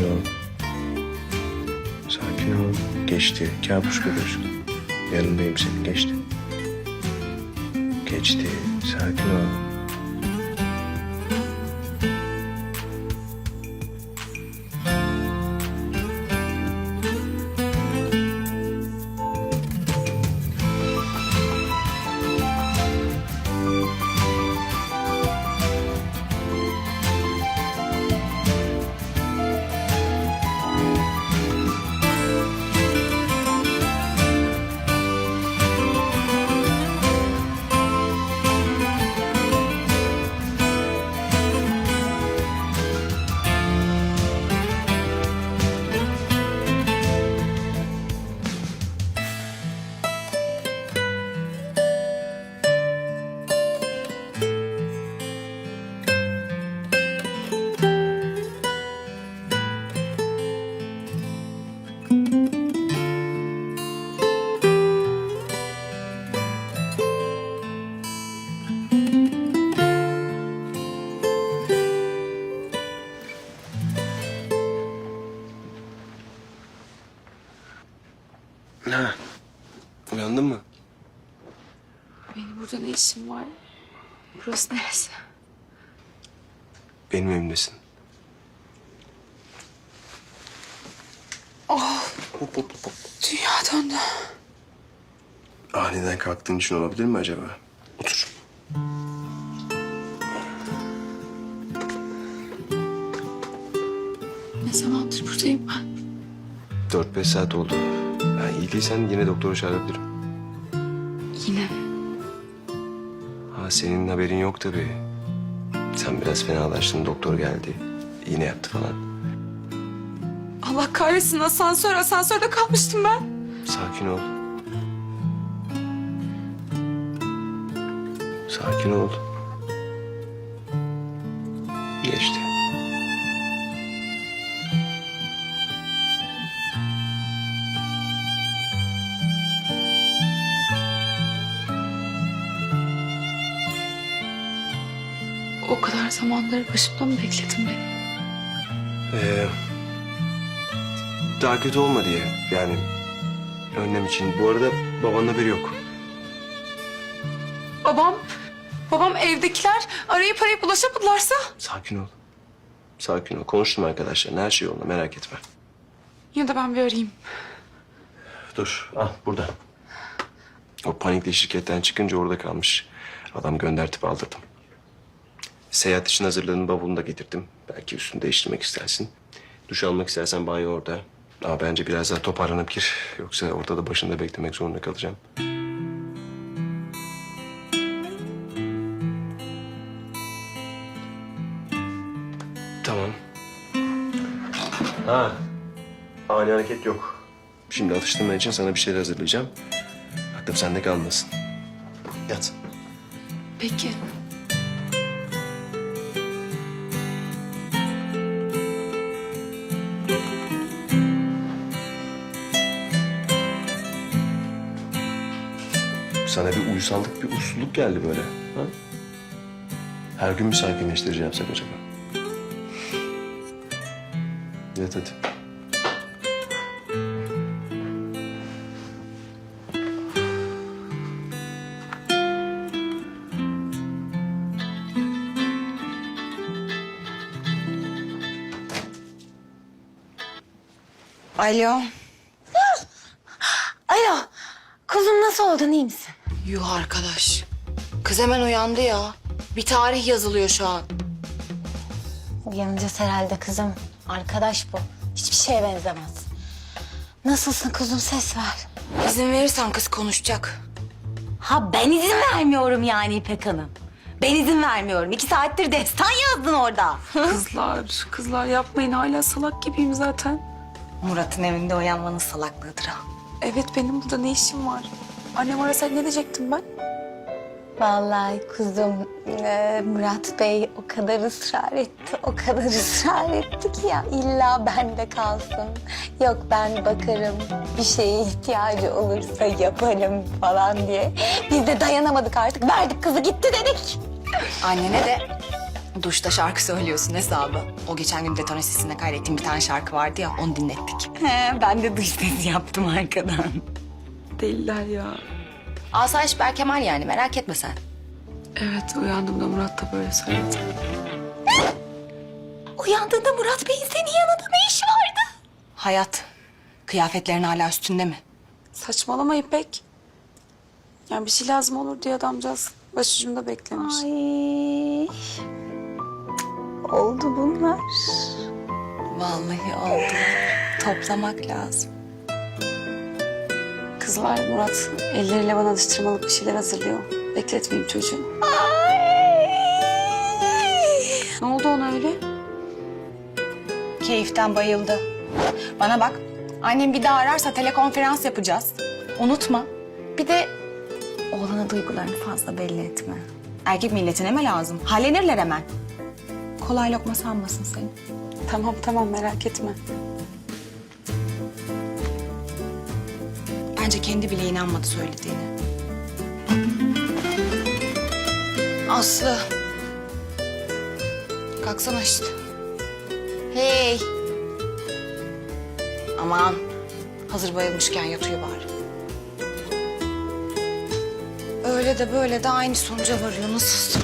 Sakin ol. Sakin ol. Geçti. Kabus görürsün. Yanındayım senin. Geçti. Geçti. Sakin ol. Ne işim var? Burası neresi? Benim evimdesin. Hop hop hop, hop. Dünya döndü. Aniden kalktığın için olabilir mi acaba? Otur. Ne zamandır buradayım ben? Dört beş saat oldu. Ha, iyi değilsen yine doktoru çağırabilirim. Senin haberin yok tabii. Sen biraz fenalaştın, doktor geldi. İğne yaptı falan. Allah kahretsin asansör. Asansörde kalmıştım ben. Sakin ol. Sakin ol. Geçti. O kadar zamanları başımda mı bekledin beni? Ee, daha kötü olma diye yani önlem için. Bu arada babanın haberi yok. Babam, babam evdekiler arayıp arayıp ulaşamadılarsa? Sakin ol. Sakin ol. Konuştum arkadaşlar. Her şey yolunda merak etme. Yine de ben bir arayayım. Dur. Ah burada. O panikle şirketten çıkınca orada kalmış. Adam göndertip aldırdım. Seyahat için hazırladığım bavulunu da getirdim. Belki üstünü değiştirmek istersin. Duş almak istersen banyo orada. Ama bence biraz daha toparlanıp gir. Yoksa ortada başında beklemek zorunda kalacağım. Tamam. Ha. Ani hareket yok. Şimdi atıştırman için sana bir şeyler hazırlayacağım. Aklım sende kalmasın. Yat. Peki. Sana bir uysallık, bir usluluk geldi böyle. Ha? Her gün mü sakinleştirici yapsak acaba? Yat hadi. Alo. Alo. Kuzum nasıl oldun iyi misin? Yuh arkadaş. Kız hemen uyandı ya. Bir tarih yazılıyor şu an. Uyanacağız herhalde kızım. Arkadaş bu. Hiçbir şeye benzemez. Nasılsın kuzum ses ver. İzin verirsen kız konuşacak. Ha ben izin vermiyorum yani İpek Hanım. Ben izin vermiyorum. İki saattir destan yazdın orada. Kızlar, kızlar yapmayın. Hala salak gibiyim zaten. Murat'ın evinde uyanmanın salaklığıdır ha. Evet benim burada ne işim var? Annem arasaydı ne diyecektim ben? Vallahi kuzum e, Murat Bey o kadar ısrar etti, o kadar ısrar etti ki ya illa bende kalsın. Yok ben bakarım, bir şeye ihtiyacı olursa yaparım falan diye. Biz de dayanamadık artık, verdik kızı gitti dedik. Annene de duşta şarkı söylüyorsun hesabı. O geçen gün detone sesinde kaydettiğim bir tane şarkı vardı ya onu dinlettik. He, ben de dış ses yaptım arkadan. Deliler ya. Asayiş Berkemal yani merak etme sen. Evet uyandığımda Murat da böyle söyledi. Uyandığında Murat Bey'in senin yanında ne işi vardı? Hayat, kıyafetlerin hala üstünde mi? Saçmalama İpek. Yani bir şey lazım olur diye adamcağız başucumda beklemiş. Ay. Oldu bunlar. Vallahi oldu. Toplamak lazım. Kızlar Murat elleriyle bana alıştırmalık bir şeyler hazırlıyor. Bekletmeyeyim çocuğu. Ne oldu ona öyle? Keyiften bayıldı. Bana bak, annem bir daha ararsa telekonferans yapacağız. Unutma. Bir de oğlana duygularını fazla belli etme. Erkek milletine mi lazım? Hallenirler hemen. Kolay lokma sanmasın seni. Tamam tamam merak etme. Bence kendi bile inanmadı söylediğine. Aslı. Kalksana işte. Hey. Aman. Hazır bayılmışken yatıyor bari. Öyle de böyle de aynı sonuca varıyor nasılsa.